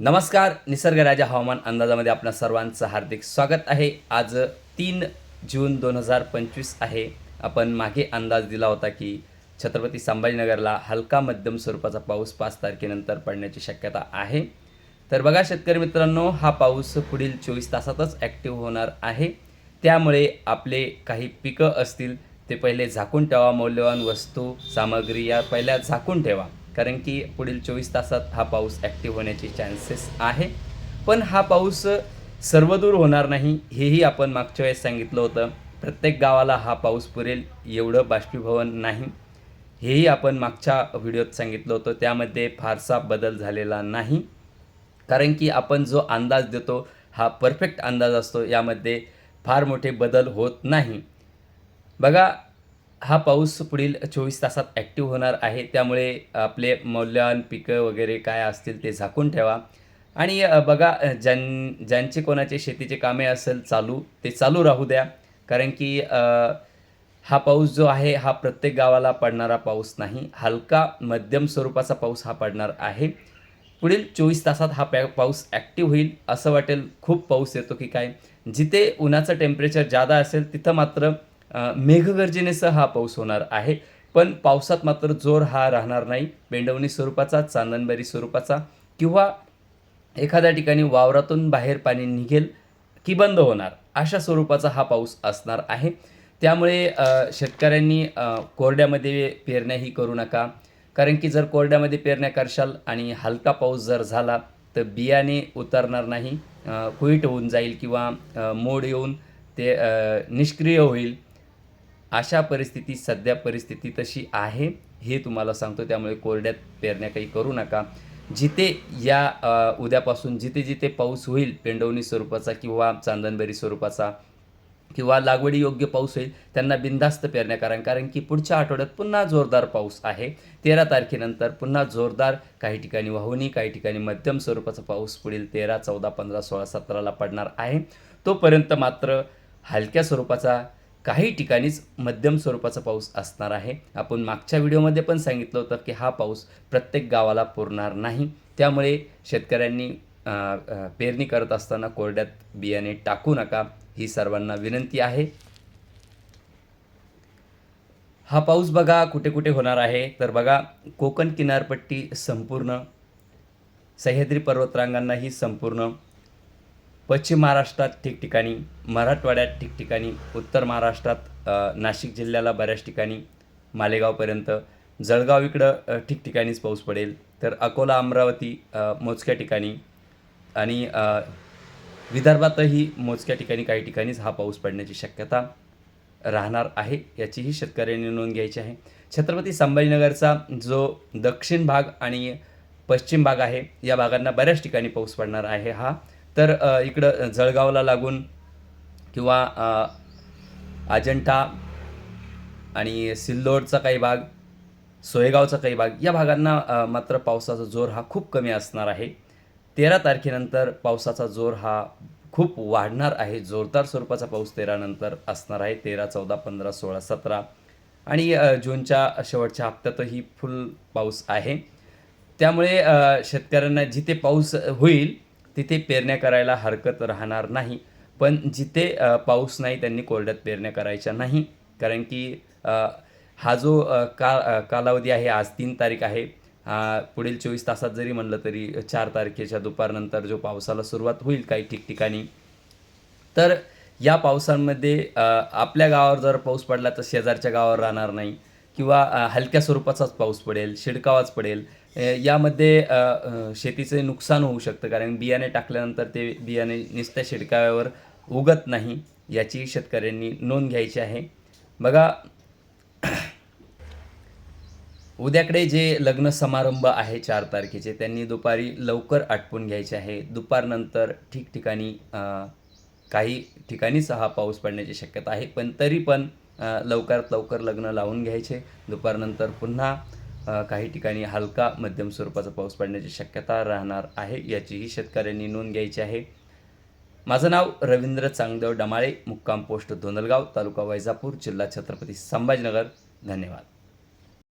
नमस्कार निसर्गराजा हवामान अंदाजामध्ये आपणा सर्वांचं हार्दिक स्वागत आहे. आज तीन जून दोन हजार पंचवीस आहे. आपण मागे अंदाज दिला होता की छत्रपती संभाजीनगरला हलका मध्यम स्वरूपाचा पाऊस पाच तारखेनंतर पडण्याची शक्यता आहे. तर बघा शेतकरी मित्रांनो हा पाऊस पुढील चोवीस तासातच ॲक्टिव्ह होणार आहे. त्यामुळे आपले काही पिकं असतील ते पहिले झाकून ठेवा मौल्यवान वस्तू सामग्री या पहिल्या झाकून ठेवा. कारण की पुढील चोवीस तासात हा पाऊस ॲक्टिव्ह होण्याचे चान्सेस आहे. पण हा पाऊस सर्वदूर होणार नाही हेही आपण मागच्या वेळेस सांगितलं होतं. प्रत्येक गावाला हा पाऊस पुरेल एवढं बाष्पीभवन नाही. हेही आपण मागच्या व्हिडिओत सांगितलं होतं. त्यामध्ये फारसा बदल झालेला नाही. कारण की आपण जो अंदाज देतो हा परफेक्ट अंदाज असतो. यामध्ये फार मोठे बदल होत नाही. बघा हा पाऊस पुढील चोवीस तासात ॲक्टिव्ह होणार आहे. त्यामुळे आपले मौल्यवान पिकं वगैरे काय असतील ते झाकून ठेवा. आणि बघा ज्यां ज्यांचे कोणाचे शेतीचे कामे असेल चालू ते चालू राहू द्या. कारण की हा पाऊस जो आहे हा प्रत्येक गावाला पडणारा पाऊस नाही. हलका मध्यम स्वरूपाचा पाऊस हा पडणार आहे. पुढील चोवीस तासात हा पॅ पाऊस ॲक्टिव्ह होईल. असं वाटेल खूप पाऊस येतो की काय. जिथे उन्हाचं टेम्परेचर जादा असेल तिथं मात्र मेघगर्जनेसह हा पाऊस होणार आहे. पण पावसात मात्र जोर हा राहणार नाही. बेंडवणी स्वरूपाचा चांदणबारी स्वरूपाचा किंवा एखाद्या ठिकाणी वावरातून बाहेर पाणी निघेल की बंद होणार अशा स्वरूपाचा हा पाऊस असणार आहे. त्यामुळे शेतकऱ्यांनी कोरड्यामध्ये पेरण्याही करू नका. कारण की जर कोरड्यामध्ये पेरण्या करशाल आणि हलका पाऊस जर झाला तर बियाणे उतरणार नाही. कुईट होऊन जाईल किंवा मोड येऊन ते निष्क्रिय होईल. अशा परिस्थिती सध्या परिस्थिती तशी आहे हे तुम्हाला सांगतो. त्यामुळे कोरड्यात पेरण्या काही करू नका. जिथे या उद्यापासून जिथे जिथे पाऊस होईल पेंडवणी स्वरूपाचा किंवा चांदनबेरी स्वरूपाचा किंवा लागवडी योग्य पाऊस होईल त्यांना बिनधास्त पेरण्या करा. कारण की पुढच्या आठवड्यात पुन्हा जोरदार पाऊस आहे. तेरा तारखेनंतर पुन्हा जोरदार काही ठिकाणी वाहुनी काही ठिकाणी मध्यम स्वरूपाचा पाऊस पुढील तेरा चौदा पंधरा सोळा सतराला पडणार आहे. तोपर्यंत मात्र हलक्या स्वरूपाचा काही ठिकाणीच मध्यम स्वरूपाचा पाऊस असणार आहे. आपण मागच्या व्हिडिओमध्ये पण सांगितलं होतं की हा पाऊस प्रत्येक गावाला पुरणार नाही. त्यामुळे शेतकऱ्यांनी पेरणी करत असताना कोरड्यात बियाणे टाकू नका ही सर्वांना विनंती आहे. हा पाऊस बघा कुठे कुठे होणार आहे. तर बघा कोकण किनारपट्टी संपूर्ण सह्याद्री पर्वतरांगांनाही संपूर्ण पश्चिम महाराष्ट्रात ठिकठिकाणी मराठवाड्यात ठिकठिकाणी उत्तर महाराष्ट्रात नाशिक जिल्ह्याला बऱ्याच ठिकाणी मालेगावपर्यंत जळगाव इकडं ठिकठिकाणीच पाऊस पडेल. तर अकोला अमरावती मोजक्या ठिकाणी आणि विदर्भातही मोजक्या ठिकाणी काही ठिकाणीच हा पाऊस पडण्याची शक्यता राहणार आहे याचीही शेतकऱ्यांनी नोंद घ्यायची आहे. छत्रपती संभाजीनगरचा जो दक्षिण भाग आणि पश्चिम भाग आहे या भागांना बऱ्याच ठिकाणी पाऊस पडणार आहे हा तर इकडं जळगावला लागून किंवा अजंठा आणि सिल्लोडचा काही भाग सोयगावचा काही भाग या भागांना मात्र पावसाचा जोर हा खूप कमी असणार आहे. तेरा तारखेनंतर पावसाचा जोर हा खूप वाढणार आहे. जोरदार स्वरूपाचा पाऊस तेरानंतर असणार आहे. तेरा चौदा पंधरा सोळा सतरा आणि जूनच्या शेवटच्या हप्त्यातही फुल पाऊस आहे. त्यामुळे शेतकऱ्यांना जिथे पाऊस होईल तिथे पेरण्या करायला हरकत राहणार नाही. पण जिथे पाऊस नाही त्यांनी कोरड्यात पेरण्या करायच्या नाही. कारण की हा जो का कालावधी आहे आज तीन तारीख आहे. पुढील चोवीस तासात जरी म्हणलं तरी चार तारखेच्या दुपारनंतर जो पावसाला सुरुवात होईल काही ठिकठिकाणी. तर या पावसांमध्ये आपल्या गावावर जर पाऊस पडला तर शेजारच्या गावावर राहणार नाही. किंवा हलक्या स्वरूपाचाच पाऊस पडेल शिडकावाच पडेल. यामध्ये शेतीचे नुकसान होऊ शकतं. कारण बियाणे टाकल्यानंतर ते बियाणे नुसत्या शिडकाव्यावर उगत नाही याची शेतकऱ्यांनी नोंद घ्यायची आहे. बघा उद्याकडे जे लग्न समारंभ आहे चार तारखेचे त्यांनी दुपारी लवकर आटपून घ्यायचे आहे. दुपारनंतर ठिकठिकाणी काही ठिकाणीच हा पाऊस पडण्याची शक्यता आहे. पण तरी पण लवकरात लवकर लग्न लावून घ्यायचे. दुपारनंतर पुन्हा काही ठिकाणी हलका मध्यम स्वरूपाचा पाऊस पडण्याची शक्यता राहणार आहे याचीही शेतकऱ्यांनी नोंद घ्यायची आहे. माझं नाव रवींद्र चांगदेव डमाळे मुक्काम पोस्ट धोंदलगाव तालुका वैजापूर जिल्हा छत्रपती संभाजीनगर. धन्यवाद.